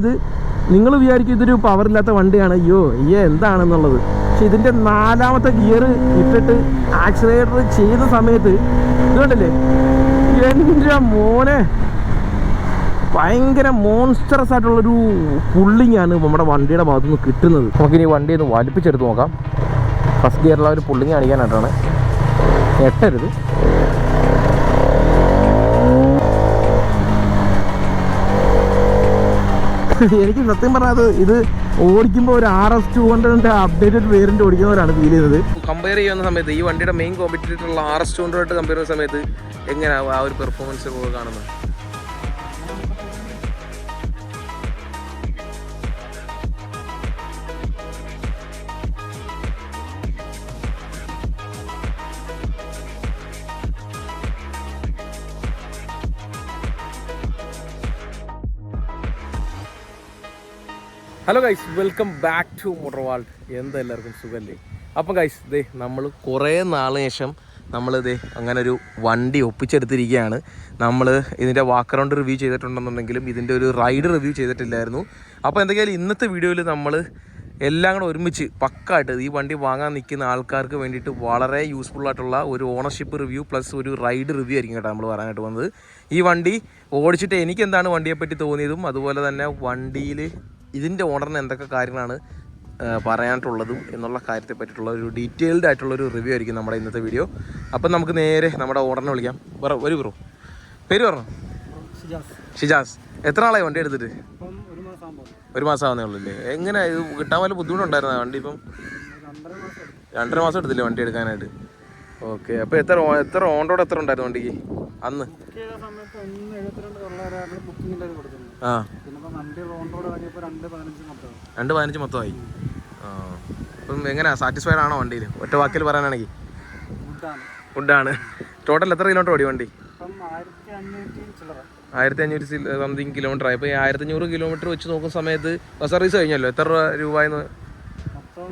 ഇത് നിങ്ങൾ വിചാരിക്കും ഇതൊരു പവറില്ലാത്ത വണ്ടിയാണ്. അയ്യോ അയ്യോ എന്താണെന്നുള്ളത്. പക്ഷെ ഇതിന്റെ നാലാമത്തെ ഗിയർ ഇട്ടിട്ട് ആക്സിലേറ്റർ ചെയ്ത സമയത്ത് ഇതുകൊണ്ടല്ലേ കണ്ടില്ലേ? എന്റെ മോനെ. ഭയങ്കര മോൺസ്റ്ററസ് ആയിട്ടുള്ളൊരു പുള്ളിങ് ആണ് നമ്മുടെ വണ്ടിയുടെ ഭാഗത്തു നിന്ന് കിട്ടുന്നത്. നമുക്കിനി വണ്ടി ഒന്ന് വലിപ്പിച്ചെടുത്ത് നോക്കാം. ഫസ്റ്റ് ഗിയറിലുള്ള ഒരു പുള്ളിങ് കാണിക്കാനായിട്ടാണ്. എട്ടരുത്. എനിക്ക് സത്യം പറഞ്ഞത് ഇത് ഓടിക്കുമ്പോൾ ഒരു ആർ എസ് ടു ഹൺഡ്രഡിന്റെ അപ്ഡേറ്റഡ് വേരിയന്റ് ഓടിക്കുന്നവരാണ് ഫീൽ ചെയ്തത്. കമ്പയർ ചെയ്യുന്ന സമയത്ത് ഈ വണ്ടിയുടെ മെയിൻ കോമ്പറ്റീറ്റർ ഉള്ള R S two hundred compare ചെയ്യുന്ന സമയത്ത് എങ്ങനെയാവും ആ ഒരു പെർഫോമൻസ് കാണുന്നത്? Hello guys welcome back to motor world എന്താ എല്ലാവർക്കും സുഖല്ലേ? അപ്പം ഗൈസ് ദേ നമ്മൾ കുറേ നാളിന് ശേഷം നമ്മൾ ദേ അങ്ങനെ ഒരു വണ്ടി ഒപ്പിച്ചെടുത്തിരിക്കുകയാണ്. നമ്മൾ ഇതിന്റെ വാക്കറൗണ്ട് റിവ്യൂ ചെയ്തിട്ടുണ്ടെന്നുണ്ടെങ്കിലും ഇതിന്റെ ഒരു റൈഡ് റിവ്യൂ ചെയ്തിട്ടില്ലായിരുന്നു. അപ്പോൾ എന്തൊക്കെയാലും ഇന്നത്തെ വീഡിയോയിൽ നമ്മൾ എല്ലാം കൂടെ ഒരുമിച്ച് പക്കായിട്ട് ഈ വണ്ടി വാങ്ങാൻ നിൽക്കുന്ന ആൾക്കാർക്ക് വേണ്ടിയിട്ട് വളരെ യൂസ്ഫുൾ ആയിട്ടുള്ള ഒരു ഓണർഷിപ്പ് റിവ്യൂ പ്ലസ് ഒരു റൈഡ് റിവ്യൂ ആയിരിക്കും കേട്ടോ നമ്മൾ പറയാനായിട്ട് വന്നത് ഈ വണ്ടി ഓടിച്ചിട്ട് എനിക്ക് എന്താണ് വണ്ടിയെപ്പറ്റി തോന്നിയതും അതുപോലെ തന്നെ വണ്ടിയിൽ ഇതിന്റെ ഓണറിന് എന്തൊക്കെ കാര്യങ്ങളാണ് പറയാനായിട്ടുള്ളതും എന്നുള്ള കാര്യത്തെ പറ്റിയിട്ടുള്ള ഒരു ഡീറ്റെയിൽഡ് ആയിട്ടുള്ള ഒരു റിവ്യൂ ആയിരിക്കും നമ്മുടെ ഇന്നത്തെ വീഡിയോ അപ്പം നമുക്ക് നേരെ നമ്മുടെ ഓണറിനെ വിളിക്കാം. പറ ഒരു ബ്രോ. പേര് പറഞ്ഞു? ഷിജാസ്. എത്ര നാളായി വണ്ടി എടുത്തിട്ട്? ഒരു മാസം ആകുമ്പോൾ ഒരു മാസം ആവുന്നേ ഉള്ളൂ അല്ലേ എങ്ങനെ? ഇത് കിട്ടാൻ വല്ല ബുദ്ധിമുട്ടുണ്ടായിരുന്ന വണ്ടി ഇപ്പം? രണ്ടര മാസം എടുത്തില്ലേ വണ്ടി എടുക്കാനായിട്ട്? ഓക്കെ. അപ്പോൾ എത്ര എത്ര ഓൺ റോഡ് എത്ര ഉണ്ടായിരുന്നു വണ്ടിക്ക്? അന്ന്? ആ. രണ്ട് പതിനഞ്ച് മൊത്തമായി. ആ അപ്പം എങ്ങനെയാ സാറ്റിസ്ഫൈഡ് ആണോ വണ്ടിയിൽ ഒറ്റ വാക്കിൽ പറയാനാണെങ്കിൽ ഫുഡാണ് ടോട്ടൽ എത്ര കിലോമീറ്റർ ഓടി വണ്ടി? ആയിരത്തി അഞ്ഞൂറ് സംതിങ് കിലോമീറ്റർ ആയി. അപ്പോൾ ഈ ആയിരത്തി അഞ്ഞൂറ് കിലോമീറ്റർ വെച്ച് നോക്കുന്ന സമയത്ത് ബസ് സർവീസ് കഴിഞ്ഞല്ലോ? എത്ര രൂപ രൂപയെന്ന് മൊത്തം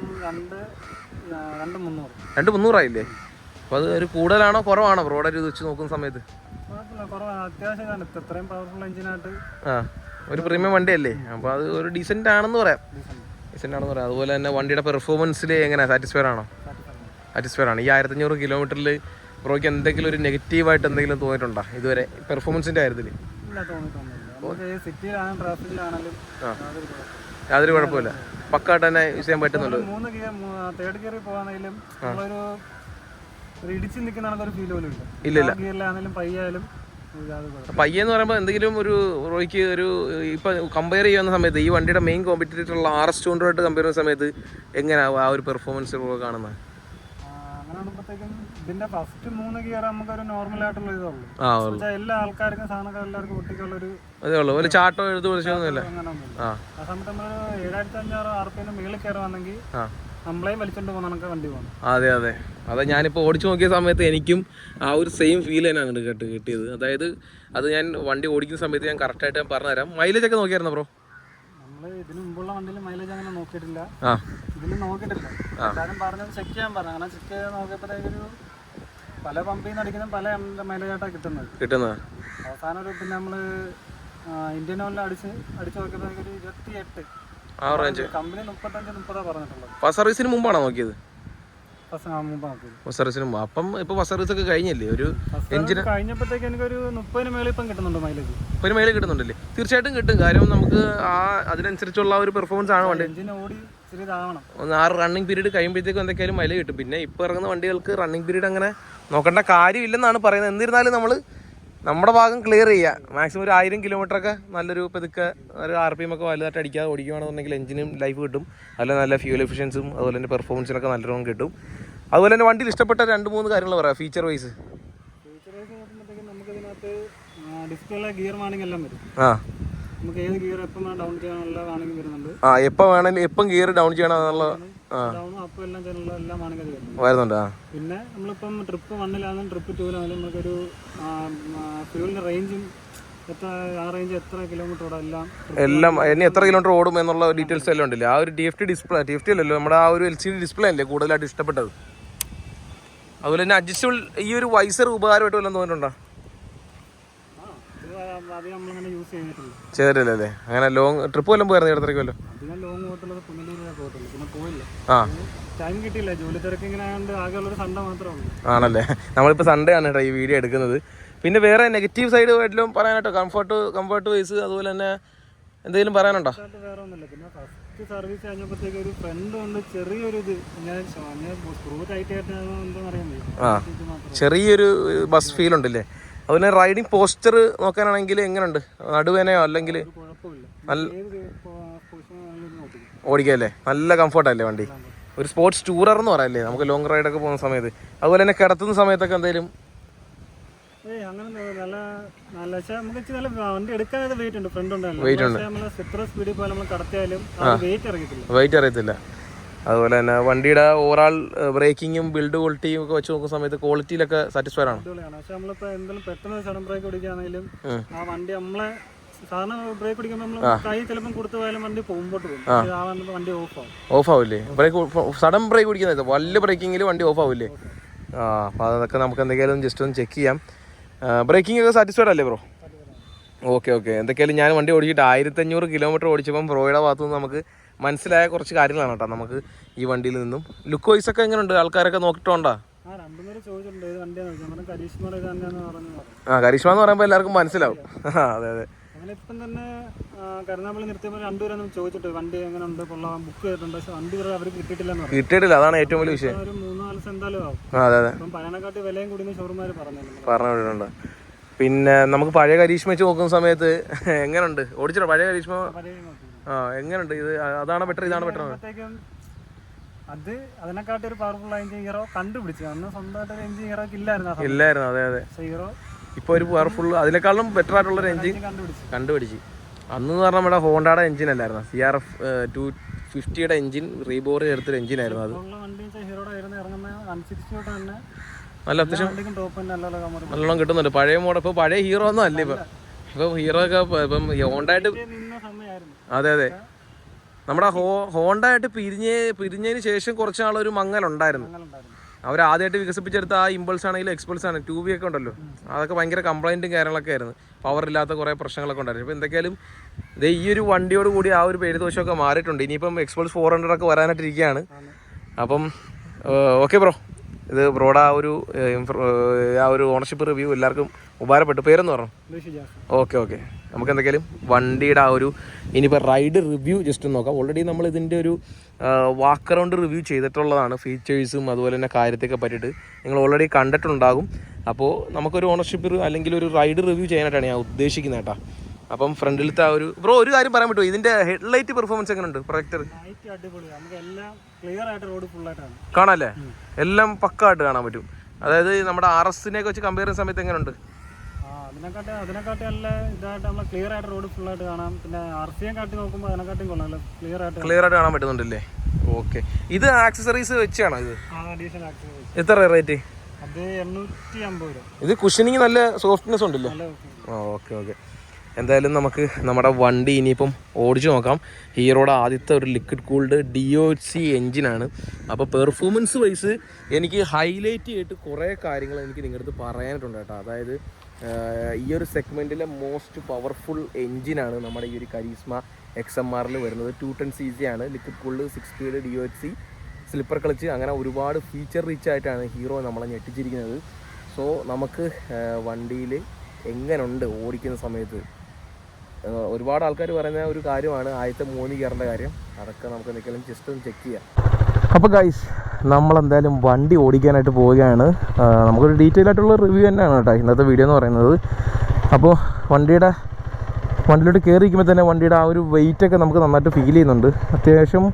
രണ്ട് മുന്നൂറായില്ലേ? അപ്പോൾ അത് ഒരു കൂടുതലാണോ കുറവാണോ? റോഡ് ഇത് വെച്ച് നോക്കുന്ന സമയത്ത്? അത്യാവശ്യം ഒരു പ്രീമിയം വണ്ടിയല്ലേ? അപ്പോൾ അത് ഒരു ഡീസെന്റ് ആണെന്ന് പറയാം. ഡീസെന്റ് ആണെന്ന് പറയാം. അതുപോലെ തന്നെ വണ്ടിയുടെ പെർഫോമൻസിൽ എങ്ങനെയാണ് സാറ്റിസ്ഫൈഡ് ആണോ? സാറ്റിസ്ഫൈഡ് ആണ്. ഈ ആയിരത്തഞ്ഞൂറ് കിലോമീറ്ററിൽ ബ്രോയ്ക്ക് എന്തെങ്കിലും ഒരു നെഗറ്റീവായിട്ട് എന്തെങ്കിലും തോന്നിയിട്ടുണ്ടോ? ഇതുവരെ പെർഫോമൻസിന്റെ കാര്യത്തിൽ യാതൊരു കുഴപ്പമില്ല. പക്കായിട്ട് തന്നെ യൂസ് ചെയ്യാൻ പറ്റുന്നുണ്ട് മൂന്ന് ഗിയർ തേർഡ് ഗിയറിൽ പോകാണെങ്കിലും ഇടിച്ച് നിൽക്കുന്ന ഒരു ഫീൽ പോലും ഇല്ല. ഇല്ല ഗിയറിലാണെങ്കിലും പയ്യായാലും. പയ്യെന്ന് പറയുമ്പോൾ എന്തെങ്കിലും ഒരു റോയ്ക്ക് ഒരു ഇപ്പം കമ്പയർ ചെയ്യുന്ന സമയത്ത് ഈ വണ്ടിയുടെ മെയിൻ കോമ്പറ്റീറ്റർ ഉള്ള R S two hundred compare ചെയ്യുന്ന സമയത്ത് എങ്ങനെയാവും ആ ഒരു പെർഫോമൻസ് കാണുന്നത് ഇതിന്റെ ഫസ്റ്റ് മൂന്ന് ഗിയർ നമുക്ക് ഒരു നോർമൽ ആയിട്ടുള്ള ഇതുള്ളൂ എല്ലാ ആൾക്കാർക്കും സാധനങ്ങൾ എല്ലാവർക്കും ഒട്ടിക്കുള്ള ഒരു അതേ ഉള്ളൂ. ഒരു ചാട്ടോ എഴുതു ആ. സമയത്ത് നമ്മൾ ഏഴായിരത്തി അഞ്ഞൂറ് ആർ പി മുകളിൽ കയറുവാണെങ്കിൽ അതെ അതെ. അതെ ഞാനിപ്പോൾ ഓടിച്ചു നോക്കിയ സമയത്ത് എനിക്കും ആ ഒരു സെയിം ഫീൽ തന്നെയാണ് കേട്ട് കിട്ടിയത്. അതായത് അത് ഞാൻ വണ്ടി ഓടിക്കുന്ന സമയത്ത് ഞാൻ കറക്റ്റായിട്ട് ഞാൻ പറഞ്ഞുതരാം. മൈലേജ് ഒക്കെ നോക്കിയായിരുന്നു ബ്രോ ഇതിന് മുമ്പുള്ള വണ്ടിയിൽ മൈലേജ് അങ്ങനെ നോക്കിയിട്ടില്ല. ഇതിന് നോക്കിയിട്ടില്ല. എല്ലാവരും പറഞ്ഞത് ചെക്ക് ചെയ്യാൻ പറഞ്ഞു. അങ്ങനെ ചെക്ക് ചെയ്ത് നോക്കിയപ്പോഴത്തേക്കൊരു പല പമ്പിൽ നിന്ന് അടിക്കുന്ന പല മൈലേജ് ആയിട്ടാണ് കിട്ടുന്നത്. കിട്ടുന്നത്? അവസാനം ഒരു പിന്നെ ഇന്ത്യൻ ഓയിലിൽ അടിച്ച് അടിച്ച് നോക്കിയപ്പോഴത്തേക്കൊരു ഇരുപത്തി എട്ട് ആ റേഞ്ച് കമ്പനി മുപ്പത്തഞ്ച് മുപ്പതാ പറഞ്ഞിട്ടുള്ളത്. ഫസ്റ്റ് സർവീസിന് മുമ്പാണോ നോക്കിയത്? സർവീസിന് മുമ്പ്. അപ്പം ഇപ്പൊ ഫസ്റ്റ് സർവീസ് ഒക്കെ കഴിഞ്ഞില്ലേ? ഒരു എഞ്ചിന് കഴിഞ്ഞപ്പോഴത്തേക്ക് എനിക്കൊരു മുപ്പതിന് മേളിൽ ഇപ്പം കിട്ടുന്നുണ്ട് മൈലേജ് കിട്ടുന്നുണ്ടല്ലേ? തീർച്ചയായിട്ടും കിട്ടും. കാര്യം നമുക്ക് ആ അതിനനുസരിച്ചുള്ള ഒരു പെർഫോമൻസ് ആണ് വണ്ടി. എഞ്ചിന് ഓടി ഒന്ന് ആ റണ്ണിങ് പീരീഡ് കഴിയുമ്പോഴത്തേക്കും എന്തൊക്കെയാലും മൈലേജ് കിട്ടും. പിന്നെ ഇപ്പൊ ഇറങ്ങുന്ന വണ്ടികൾക്ക് റണ്ണിങ് പീരീഡ് അങ്ങനെ നോക്കേണ്ട കാര്യമില്ലെന്നാണ് പറയുന്നത്. എന്നിരുന്നാലും നമ്മൾ നമ്മുടെ ഭാഗം ക്ലിയർ ചെയ്യുക മാക്സിമം ഒരു ആയിരം കിലോമീറ്റർ ഒക്കെ നല്ലൊരു പതുക്കെ ഒരു ആർ പി എം ഒക്കെ വലുതായിട്ട് അടിക്കാതെ ഓടിക്കുകയാണെന്നുണ്ടെങ്കിൽ എഞ്ചിനും ലൈഫ് കിട്ടും. അതുപോലെ നല്ല ഫ്യൂൽ എഫിഷ്യൻസും അതുപോലെ തന്നെ പെർഫോമൻസിനൊക്കെ നല്ലോണം കിട്ടും. അതുപോലെ തന്നെ വണ്ടിയിൽ ഇഷ്ടപ്പെട്ട രണ്ട് മൂന്ന് കാര്യങ്ങൾ പറയാം. Feature wise wise gear warning എല്ലാം വരും. ആ. നമുക്ക് ഏത് ഗിയർ എപ്പം ഡൗൺ ചെയ്യാനുള്ള വാണിംഗ് വരുന്നുണ്ട്. ആ എപ്പോൾ വേണമെങ്കിലും എപ്പം ഗിയർ ഡൗൺ ചെയ്യണം എന്നുള്ള വരുന്നുണ്ട്. പിന്നെ നമ്മളിപ്പം ട്രിപ്പ് വണ്ണിലാണെങ്കിലും ട്രിപ്പ് ടൂലാണെങ്കിലും നമുക്കൊരു ഫ്യൂലിന്റെ റേഞ്ചും എത്ര റേഞ്ച് എത്ര കിലോമീറ്റർ ഓടാം എല്ലാം ഇനി എത്ര കിലോമീറ്റർ ഓടും എന്നുള്ള ഡീറ്റെയിൽസ് എല്ലാം ഉണ്ടല്ലേ. ആ ഒരു T F T display T F T അല്ലല്ലോ നമ്മുടെ ആ ഒരു എൽ സി ഡി ഡിസ്പ്ലേ അല്ലേ കൂടുതലായിട്ട് ഇഷ്ടപ്പെട്ടത്? അതുപോലെ തന്നെ അഡ്ജസ്റ്റബിൾ ഈ ഒരു വൈസർ ഉപകാരമായിട്ട് വല്ലതും തോന്നിയിട്ടുണ്ടോ? ചെയ്തിട്ടില്ലല്ലേ? അങ്ങനെ ലോങ് ട്രിപ്പ് വല്ലതും പോയിരുന്നു ഇടത്തേക്കല്ലോ അധികം ആ. ടൈം കിട്ടിയില്ല. ജോലി തിരക്ക് ഇങ്ങനെ ആയതുകൊണ്ട് ആകെയുള്ളൊരു സൺഡേ ആണല്ലേ? നമ്മളിപ്പോൾ സൺഡേ ആണ് കേട്ടോ ഈ വീഡിയോ എടുക്കുന്നത്. പിന്നെ വേറെ നെഗറ്റീവ് സൈഡ് ആയിട്ടും പറയാനോ കംഫർട്ട് കംഫർട്ട് വൈസ് അതുപോലെ തന്നെ എന്തെങ്കിലും പറയാനുണ്ടോ? വേറെ ഒന്നുമില്ല. പിന്നെ ഫസ്റ്റ് സർവീസ് കഴിഞ്ഞപ്പോഴത്തേക്ക് ഒരു ഫ്രണ്ട് കൊണ്ട് ചെറിയൊരു ഇത് ഞാൻ സ്ക്രൂ ടൈറ്റ് ആയിട്ട് ആ. ചെറിയൊരു ബസ് ഫീൽ ഉണ്ടല്ലേ? അതുപോലെ റൈഡിങ് പോസ്റ്റർ നോക്കാനാണെങ്കിൽ എങ്ങനെയുണ്ട് നടുവേനയോ അല്ലെങ്കിൽ നല്ല ഓടിക്കല്ലേ? നല്ല കംഫർട്ടല്ലേ വണ്ടി? ഒരു സ്പോർട്സ് ടൂറർ എന്ന് പറയല്ലേ നമുക്ക് ലോങ് ഒക്കെ പോകുന്ന സമയത്ത്. അതുപോലെ തന്നെ കിടത്തുന്ന സമയത്തൊക്കെ എന്തെങ്കിലും വെയിറ്റ് അറിയത്തില്ല അതുപോലെ തന്നെ വണ്ടിയുടെ ഓവറാൾ ബ്രേക്കിങ്ങും ബിൽഡ് ക്വാളിറ്റിയും ഒക്കെ വെച്ച് നോക്കുന്ന സമയത്ത് ക്വാളിറ്റിയിലൊക്കെ സാറ്റിസ്ഫൈഡ് ആണ്? പക്ഷെ നമ്മളിപ്പോ എന്തെങ്കിലും പെട്ടെന്ന് സഡൻ ബ്രേക്ക് ഓടിക്കുകയാണെങ്കിലും ആ വണ്ടി നമ്മളെ ഓഫ് ആവില്ലേ? ബ്രേക്ക് സഡൻ ബ്രേക്ക് പിടിക്കുന്നത് വലിയ ബ്രേക്കിങ്ങിൽ വണ്ടി ഓഫ് ആവില്ലേ? ആ അപ്പോൾ അതൊക്കെ നമുക്ക് എന്തെങ്കിലും ജസ്റ്റ് ഒന്ന് ചെക്ക് ചെയ്യാം. ബ്രേക്കിംഗ് ഒക്കെ സാറ്റിസ്ഫൈഡ് അല്ലേ ബ്രോ ഓക്കെ ഓക്കെ എന്തൊക്കെയാലും ഞാൻ വണ്ടി ഓടിച്ചിട്ട് ആയിരത്തഞ്ഞൂറ് കിലോമീറ്റർ ഓടിച്ചപ്പം ബ്രോയുടെ ഭാഗത്തു നിന്ന് നമുക്ക് മനസ്സിലായ കുറച്ച് കാര്യങ്ങളാണ് കേട്ടോ. നമുക്ക് ഈ വണ്ടിയിൽ നിന്നും. ലുക്ക് വൈസ് ഒക്കെ എങ്ങനെയുണ്ട് ആൾക്കാരൊക്കെ നോക്കിയിട്ടുണ്ടോ ആ കരീഷ്മെന്ന് കരിഷ്മ എന്ന് പറയുമ്പോൾ എല്ലാവർക്കും മനസ്സിലാവും. ആ, അതെ അതെ. ഇപ്പം തന്നെ കരുനാപ്പള്ളി നിർത്തിയപ്പോൾ രണ്ടുപേരും ചോദിച്ചിട്ട് വണ്ടി എങ്ങനെ ഉണ്ട് കൊള്ളാം ബുക്ക് ചെയ്തിട്ടുണ്ട്. പക്ഷെ വണ്ടി വരെ അവർ കിട്ടിയിട്ടില്ലെന്ന് പറഞ്ഞു. കിട്ടിയിട്ടില്ല. അതാണ് ഏറ്റവും വലിയ വിഷയം. ഒരു മൂന്ന് നാല് ദിവസം എന്തായാലും ആവും. അതെ അതെ. അപ്പം പഴയനെക്കാട്ടി വിലയും കൂടി ഷോർമാർ പറഞ്ഞിട്ടുണ്ട്. പറഞ്ഞു വിട്ടിട്ടുണ്ട്. പിന്നെ നമുക്ക് പഴയ കരീഷ്മ വെച്ച് നോക്കുന്ന സമയത്ത് എങ്ങനെയുണ്ട് ഓടിച്ചിട്ടോ പഴയ കരീഷ്മ? ആ എങ്ങനെയുണ്ട് ഇത് അതാണ് ബെറ്റർ ഇതാണ് ബെറ്റർ അത് അതിനെക്കാട്ടി ഒരു പവർഫുൾ എഞ്ചിൻ ഹീറോ കണ്ടുപിടിച്ചു അന്ന് സ്വന്തമായിട്ട് ഒരു എഞ്ചിൻ ഹീറോക്ക് ഇല്ലായിരുന്നു ഇല്ലായിരുന്നു. അതെ അതെ. ഹീറോ ഇപ്പോൾ ഒരു പവർഫുൾ അതിനേക്കാളും ബെറ്റർ ആയിട്ടുള്ള ഒരു എഞ്ചിൻ കണ്ടുപിടിച്ചു. കണ്ടുപിടിച്ച് അന്ന് എന്ന് പറഞ്ഞാൽ നമ്മുടെ ഹോണ്ടയുടെ എഞ്ചിൻ അല്ലായിരുന്നു? സി ആർ എഫ് ടു ഫിഫ്റ്റിയുടെ എഞ്ചിൻ റീബോർ ചേർത്തൊരു എഞ്ചിൻ ആയിരുന്നു അത്. നല്ല അത്യാവശ്യം നല്ലോണം കിട്ടുന്നുണ്ട്. പഴയ മോഡൽ ഇപ്പോൾ പഴയ ഹീറോ ഒന്നും അല്ല ഇപ്പൊ. ഇപ്പൊ ഹീറോ ഒക്കെ ഇപ്പം- ഇപ്പം ഹോണ്ടായിട്ട് അതെ അതെ. നമ്മുടെ ഹോ ഹോണ്ടായിട്ട് പിരിഞ്ഞ പിരിഞ്ഞ് പിരിഞ്ഞതിന് ശേഷം കുറച്ച് നാളൊരു മങ്ങലുണ്ടായിരുന്നു. അവർ ആദ്യമായിട്ട് വികസിപ്പിച്ചെടുത്ത ആ ഇമ്പൾസ് ആണെങ്കിലും എക്സ്പൾസ് ആണ്. ടൂ ഒക്കെ ഉണ്ടല്ലോ. അതൊക്കെ ഭയങ്കര കംപ്ലൈന്റും കാര്യങ്ങളൊക്കെ ആയിരുന്നു. പവർ ഇല്ലാത്ത കുറേ പ്രശ്നങ്ങളൊക്കെ ഉണ്ടായിരുന്നു. ഇപ്പോൾ എന്തൊക്കെയാലും ഇത് ഈ ഒരു വണ്ടിയോട് കൂടി ആ ഒരു പേര് പേരുദോഷമൊക്കെ മാറിയിട്ടുണ്ട്. ഇനിയിപ്പം എക്സ്പൾസ് ഫോർ ഹൺഡ്രഡ് ഒക്കെ വരാനായിട്ടിരിക്കുകയാണ്. അപ്പം ഓക്കെ ബ്രോ ഇത് ബ്രോഡ് ആ ഒരു ആ ഒരു ഓണർഷിപ്പ് റിവ്യൂ എല്ലാവർക്കും ഉപകാരപ്പെട്ടു. പേരെന്ന് പറഞ്ഞു? Okay okay. നമുക്ക് എന്തെങ്കിലും വണ്ടിയുടെ ആ ഒരു ഇനിയിപ്പോൾ റൈഡ് റിവ്യൂ ജസ്റ്റ് നോക്കാം. ഓൾറെഡി നമ്മൾ ഇതിന്റെ ഒരു വാക്ക് അറൗണ്ട് റിവ്യൂ ചെയ്തിട്ടുള്ളതാണ്. ഫീച്ചേഴ്സും അതുപോലെ തന്നെ കാര്യത്തെയൊക്കെ പറ്റിയിട്ട് നിങ്ങൾ ഓൾറെഡി കണ്ടിട്ടുണ്ടാകും. അപ്പോൾ നമുക്കൊരു ഓണർഷിപ്പ് അല്ലെങ്കിൽ ഒരു റൈഡ് റിവ്യൂ ചെയ്യാനായിട്ടാണ് ഞാൻ ഉദ്ദേശിക്കുന്നത് കേട്ടോ. അപ്പം ഫ്രണ്ടിലത്തെ ആ ഒരു ബ്രോ ഒരു കാര്യം പറയാൻ പറ്റുമോ? ഇതിന്റെ ഹെഡ്ലൈറ്റ് പെർഫോമൻസ് എങ്ങനെയുണ്ട്? പ്രൊജക്ടർ നമുക്ക് എല്ലാം ക്ലിയർ ആയിട്ട് റോഡ് ഫുള്ളായിട്ടാണ് കാണാല്ലേ? എല്ലാം പക്കായിട്ട് കാണാൻ പറ്റും. അതായത് നമ്മുടെ ആർ എസിനെ വെച്ച് കമ്പയർ ചെയ്യുന്ന സമയത്ത് എങ്ങനെയുണ്ട് ആ അതിനെക്കാട്ടി അതിനെക്കാട്ടി നല്ല ഇതായിട്ട് നമ്മൾ ക്ലിയർ ആയിട്ട് റോഡ് ഫുള്ളായിട്ട് കാണാം. പിന്നെ ആർ കാട്ടി നോക്കുമ്പോൾ അതിനെക്കാട്ടിയും കൊള്ളാം. ക്ലിയർ ആയിട്ട് ക്ലിയർ ആയിട്ട് കാണാൻ പറ്റുന്നുണ്ടല്ലേ? ഓക്കെ ഇത് ആക്സസറീസ് വെച്ചാണോ ഇത്? എത്ര റേറ്റ് ഇത് കുഷനിങ് നല്ല സോഫ്റ്റ്നെസ് ഉണ്ടല്ലേ. ഓക്കെ ഓക്കെ എന്തായാലും നമുക്ക് നമ്മുടെ വണ്ടി ഇനിയിപ്പം ഓടിച്ചു നോക്കാം. ഹീറോയുടെ ആദ്യത്തെ ഒരു liquid cooled D O C എൻജിനാണ് അപ്പോൾ പെർഫോമൻസ് വൈസ് എനിക്ക് ഹൈലൈറ്റ് ചെയ്തിട്ട് കുറേ കാര്യങ്ങൾ എനിക്ക് നിങ്ങളുടെ അടുത്ത് പറയാനായിട്ടുണ്ട് കേട്ടോ. അതായത് ഈ ഒരു സെഗ്മെന്റിലെ മോസ്റ്റ് പവർഫുൾ എൻജിനാണ് നമ്മുടെ ഈ ഒരു കരീസ്മ എക്സ് എം ആറിൽ വരുന്നത്. ടു ടെൻ സി സി ആണ്. Liquid cooled six speed D O C slipper clutch അങ്ങനെ ഒരുപാട് ഫീച്ചർ റിച്ച് ആയിട്ടാണ് ഹീറോ നമ്മളെ ഞെട്ടിച്ചിരിക്കുന്നത്. സോ നമുക്ക് വണ്ടിയിൽ എങ്ങനെയുണ്ട് ഓടിക്കുന്ന സമയത്ത്? ഒരുപാട് ആൾക്കാർ പറയുന്ന ഒരു കാര്യമാണ് ആദ്യത്തെ മൂന്ന് ഗിയറിന്റെ കാര്യം. അതൊക്കെ നമുക്ക് എന്തെങ്കിലും ജസ്റ്റ് ഒന്ന് ചെക്ക് ചെയ്യാം. അപ്പോൾ ഗൈസ് നമ്മളെന്തായാലും വണ്ടി ഓടിക്കാനായിട്ട് പോവുകയാണ്. നമുക്കൊരു ഡീറ്റെയിൽ ആയിട്ടുള്ള റിവ്യൂ തന്നെയാണ് കേട്ടോ ഇന്നത്തെ വീഡിയോ എന്ന് പറയുന്നത്. അപ്പോൾ വണ്ടിയുടെ വണ്ടിയിലോട്ട് കയറിയിരിക്കുമ്പോൾ തന്നെ വണ്ടിയുടെ ആ ഒരു വെയിറ്റ് ഒക്കെ നമുക്ക് നന്നായിട്ട് ഫീൽ ചെയ്യുന്നുണ്ട്. അത്യാവശ്യം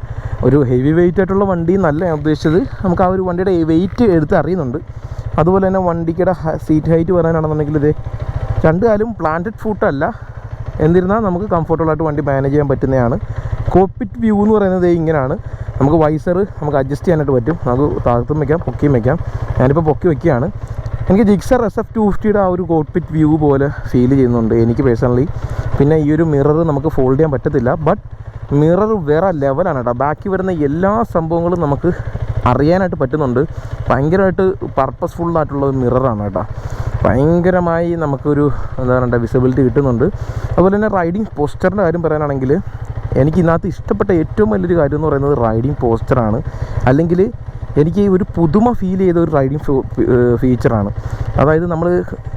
ഒരു ഹെവി വെയിറ്റ് ആയിട്ടുള്ള വണ്ടി നല്ല ഞാൻ ഉദ്ദേശിച്ചത്. നമുക്ക് ആ ഒരു വണ്ടിയുടെ വെയിറ്റ് എടുത്ത് അറിയുന്നുണ്ട്. അതുപോലെ തന്നെ വണ്ടിക്കടെ സീറ്റ് ഹൈറ്റ് പറയാനാണെന്നുണ്ടെങ്കിൽ ഇത് രണ്ടു കാലും പ്ലാന്റഡ് ഫുട്ടല്ല എന്നിരുന്നാൽ നമുക്ക് കംഫർട്ടബിളായിട്ട് വണ്ടി മാനേജ് ചെയ്യാൻ പറ്റുന്നതാണ്. കോപ്പിറ്റ് വ്യൂ എന്ന് പറയുന്നത് ഇങ്ങനെയാണ് നമുക്ക് വൈസർ നമുക്ക് അഡ്ജസ്റ്റ് ചെയ്യാനായിട്ട് പറ്റും. നമുക്ക് താഴത്തും വയ്ക്കാം പൊക്കിയും വയ്ക്കാം ഞാനിപ്പോൾ പൊക്കി വയ്ക്കുകയാണ് എനിക്ക് ജിക്സർ എസ് എഫ് ടു ഫിഫ്റ്റിയുടെ ആ ഒരു കോപ്പിറ്റ് വ്യൂ പോലെ ഫീൽ ചെയ്യുന്നുണ്ട് എനിക്ക് പേഴ്സണലി പിന്നെ ഈ ഒരു മിറർ നമുക്ക് ഫോൾഡ് ചെയ്യാൻ പറ്റത്തില്ല. ബട്ട് മിറർ വേറെ ലെവലാണ് കേട്ടോ ബാക്കി വരുന്ന എല്ലാ സംഭവങ്ങളും നമുക്ക് അറിയാനായിട്ട് പറ്റുന്നുണ്ട്. ഭയങ്കരമായിട്ട് പർപ്പസ്ഫുൾ ആയിട്ടുള്ള ഒരു മിററാണ് കേട്ടോ. ഭയങ്കരമായി നമുക്കൊരു എന്താ പറയണ്ട വിസിബിലിറ്റി കിട്ടുന്നുണ്ട്. അതുപോലെ തന്നെ റൈഡിങ് പോസ്റ്ററിന്റെ കാര്യം പറയാനാണെങ്കിൽ എനിക്ക് ഇതിനകത്ത് ഇഷ്ടപ്പെട്ട ഏറ്റവും വലിയൊരു കാര്യം എന്ന് പറയുന്നത് റൈഡിങ് പോസ്റ്ററാണ് അല്ലെങ്കിൽ എനിക്ക് ഒരു പുതുമ ഫീൽ ചെയ്ത ഒരു റൈഡിങ് ഫീച്ചറാണ് അതായത് നമ്മൾ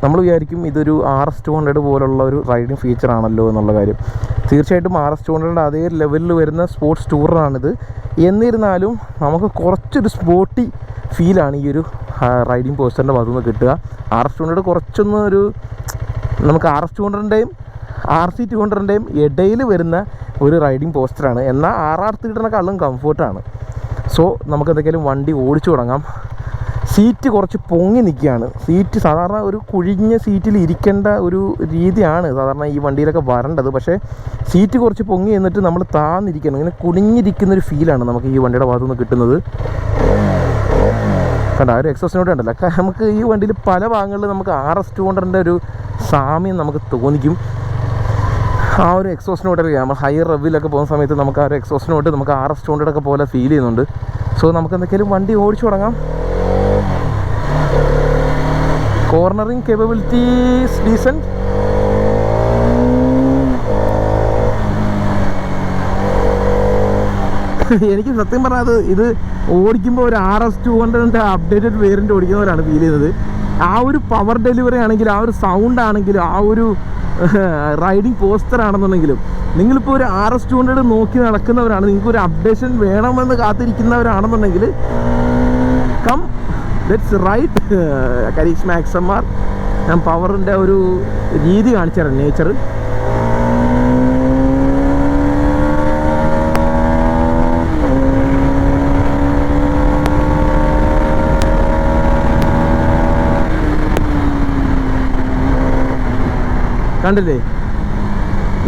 നമ്മൾ വിചാരിക്കും ഇതൊരു ആർ എസ് ടു ഹൺഡ്രഡ് പോലുള്ള ഒരു റൈഡിങ് ഫീച്ചറാണല്ലോ എന്നുള്ള കാര്യം. തീർച്ചയായിട്ടും ആർ എസ് ടു ഹൺഡ്രഡിന്റെ അതേ ലെവലിൽ വരുന്ന സ്പോർട്സ് ടൂറാണിത് എന്നിരുന്നാലും നമുക്ക് കുറച്ചൊരു സ്പോർട്ടി ഫീലാണ് ഈ ഒരു റൈഡിങ് പോസ്റ്ററിന്റെ ഭാഗത്തു നിന്ന് കിട്ടുക. ആർ എസ് ടു ഹൺഡ്രഡ് കുറച്ചൊന്ന് ഒരു നമുക്ക് ആർ എസ് ടു ഹൺഡ്രഡിന്റെയും ആർ സി ടു ഹൺഡ്രഡിന്റെയും ഇടയിൽ വരുന്ന ഒരു റൈഡിങ് പോസ്റ്ററാണ് എന്നാൽ ആർ ആർ ത്രീഡിനെക്കാളും കംഫർട്ടാണ് സോ നമുക്ക് എന്തെങ്കിലും വണ്ടി ഓടിച്ചു തുടങ്ങാം. സീറ്റ് കുറച്ച് പൊങ്ങി നിൽക്കുകയാണ്. സീറ്റ് സാധാരണ ഒരു കുഴിഞ്ഞ സീറ്റിൽ ഇരിക്കേണ്ട ഒരു രീതിയാണ് സാധാരണ ഈ വണ്ടിയിലൊക്കെ വരേണ്ടത്. പക്ഷേ സീറ്റ് കുറച്ച് പൊങ്ങി എന്നിട്ട് നമ്മൾ താന്നിരിക്കണം ഇങ്ങനെ കുനിഞ്ഞിരിക്കുന്ന ഒരു ഫീലാണ് നമുക്ക് ഈ വണ്ടിയുടെ ഭാഗത്തു നിന്ന് കിട്ടുന്നത്. കണ്ട ഒരു എക്സോസിനോട് ഉണ്ടല്ലോ. നമുക്ക് ഈ വണ്ടിയിൽ പല ഭാഗങ്ങളിലും നമുക്ക് ആർ എസ് ടു ഹൺഡ്രഡിന്റെ ഒരു സാമ്യം നമുക്ക് തോന്നിക്കും. ആ ഒരു എക്സോസിനോട്ട് നമ്മൾ ഹൈ റവിലൊക്കെ പോകുന്ന സമയത്ത് നമുക്ക് ആ ഒരു എക്സോസിനോട്ട് നമുക്ക് ആർ എസ് ടൂണ്ടൊക്കെ പോലെ ഫീൽ ചെയ്യുന്നുണ്ട്. സോ നമുക്ക് എന്തെങ്കിലും വണ്ടി ഓടിച്ചു തുടങ്ങാം. കോർണറിങ് കേപ്പബിലിറ്റീസ് ഡീസന്റ് എനിക്ക് സത്യം പറഞ്ഞാൽ ഇത് ഓടിക്കുമ്പോൾ ഒരു ആർ എസ് ടു ഹൺഡ്രഡിന്റെ അപ്ഡേറ്റഡ് വേരിയന്റ് ഓടിക്കുന്നവരാണ് ഫീൽ ചെയ്യുന്നത്. ആ ഒരു പവർ ഡെലിവറി ആണെങ്കിലും ആ ഒരു സൗണ്ട് ആണെങ്കിലും ആ ഒരു റൈഡിങ് പോസ്റ്റർ ആണെന്നുണ്ടെങ്കിലും നിങ്ങളിപ്പോൾ ഒരു ആർ എസ് ടു ഹൺഡ്രഡ് നോക്കി നടക്കുന്നവരാണ് നിങ്ങൾക്ക് ഒരു അപ്ഡേഷൻ വേണമെന്ന് കാത്തിരിക്കുന്നവരാണെന്നുണ്ടെങ്കിൽ കം ലെറ്റ്സ് റൈറ്റ് കരീഷ് മാക്സമ്മാർ ഞാൻ പവറിന്റെ ഒരു രീതി കാണിച്ചു തരാം നേച്ചർ കണ്ടില്ലേ?